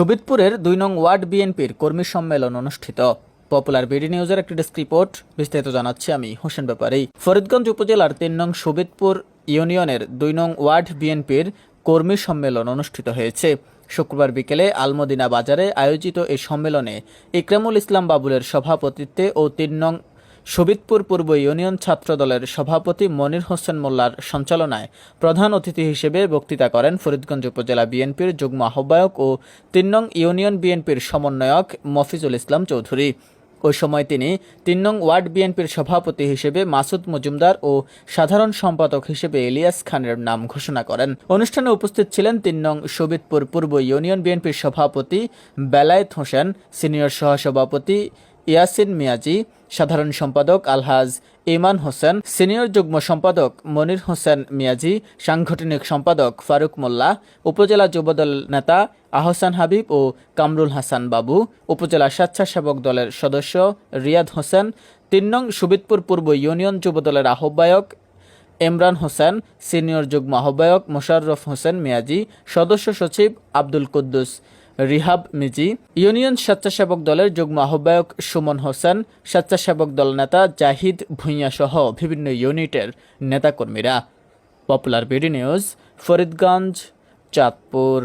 সুবিদপুরের দুই নং ওয়ার্ড বিএনপির কর্মী সম্মেলন অনুষ্ঠিত। পপুলার বিডি নিউজের একটি ডেস্ক রিপোর্ট, বিস্তারিত জানাচ্ছি আমি হোসেন ব্যাপারী। ফরিদগঞ্জ উপজেলার তিন নং সুবিদপুর ইউনিয়নের দুই নং ওয়ার্ড বিএনপির কর্মী সম্মেলন অনুষ্ঠিত হয়েছে। শুক্রবার বিকেলে আলমদিনা বাজারে আয়োজিত এই সম্মেলনে ইকরামুল ইসলাম বাবুলের সভাপতিত্বে ও তিন নং সবিতপুর পূর্ব ইউনিয়ন ছাত্রদলের সভাপতি মনির হোসেন মোল্লার সঞ্চালনায় প্রধান অতিথি হিসেবে বক্তৃতা করেন ফরিদগঞ্জ উপজেলা বিএনপির যুগ্ম আহ্বায়ক ও তিন নং ইউনিয়ন বিএনপির সমন্বয়ক মফিজুল ইসলাম চৌধুরী। ওই সময় তিনি তিন নং ওয়ার্ড বিএনপির সভাপতি হিসেবে মাসুদ মজুমদার ও সাধারণ সম্পাদক হিসেবে ইলিয়াস খানের নাম ঘোষণা করেন। অনুষ্ঠানে উপস্থিত ছিলেন তিন নং সবিতপুর পূর্ব ইউনিয়ন বিএনপির সভাপতি বেলায়েত হোসেন, সিনিয়র সহসভাপতি ইয়াসিন মিয়াজি, সাধারণ সম্পাদক আলহাজ ইমান হোসেন, সিনিয়র যুগ্ম সম্পাদক মনির হোসেন মিয়াজি, সাংগঠনিক সম্পাদক ফারুক মোল্লা, উপজেলা যুবদল নেতা আহসান হাবিব ও কামরুল হাসান বাবু, উপজেলা স্বেচ্ছাসেবক দলের সদস্য রিয়াদ হোসেন, তিন নং সুবিদপুর পূর্ব ইউনিয়ন যুবদলের আহ্বায়ক ইমরান হোসেন, সিনিয়র যুগ্ম আহ্বায়ক মোশাররফ হোসেন মিয়াজি, সদস্য সচিব আব্দুল কুদ্দুস। রিহাব মিজি, ইউনিয়ন স্বেচ্ছাসেবক দলের যুগ্ম আহ্বায়ক সুমন হোসেন, স্বেচ্ছাসেবক দল নেতা জাহিদ ভুঁইয়া সহ বিভিন্ন ইউনিটের নেতাকর্মীরা। Popular BD news, Faridganj, Chandpur.